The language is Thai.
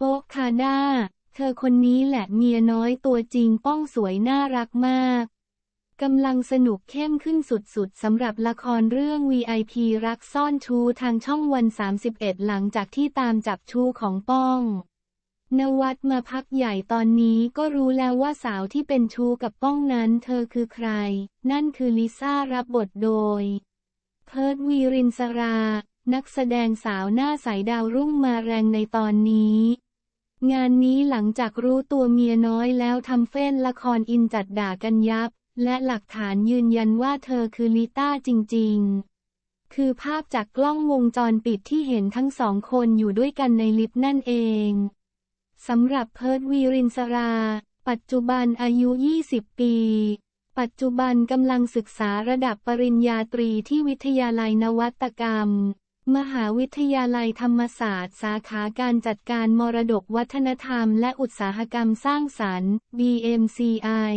โป๊กคาด้า เธอคนนี้แหละเมียน้อยตัวจริงป้องสวยน่ารักมากกำลังสนุกเข้มขึ้นสุดๆ สำหรับละครเรื่อง VIP รักซ่อนชู้ทางช่องวัน 31 หลังจากที่ตามจับชู้ของป้อง นวัดมาพักใหญ่ตอนนี้ก็รู้แล้วว่าสาวที่เป็นชู้กับป้องนั้นเธอคือใคร นั่นคือลิซ่ารับบทโดย เพิร์ดวีรินสรา นักแสดงสาวหน้าใสดาวรุ่งมาแรงในตอนนี้ งานนี้หลังจากรู้ตัวเมียน้อยแล้วทำเฟ้นละครอินจัดด่ากันยับ และหลักฐานยืนยันว่าเธอคือลิต้าจริงๆ คือภาพจากกล้องวงจรปิดที่เห็นทั้งสองคนอยู่ด้วยกันในลิฟต์นั่นเองสำหรับเพิร์ดวีรินสรา ปัจจุบันอายุ 20 ปี ปัจจุบันกำลังศึกษาระดับปริญญาตรีที่วิทยาลัยนวัตกรรม มหาวิทยาลัยธรรมศาสตร์ สาขาการจัดการมรดกวัฒนธรรมและอุตสาหกรรมสร้างสรรค์ BMCI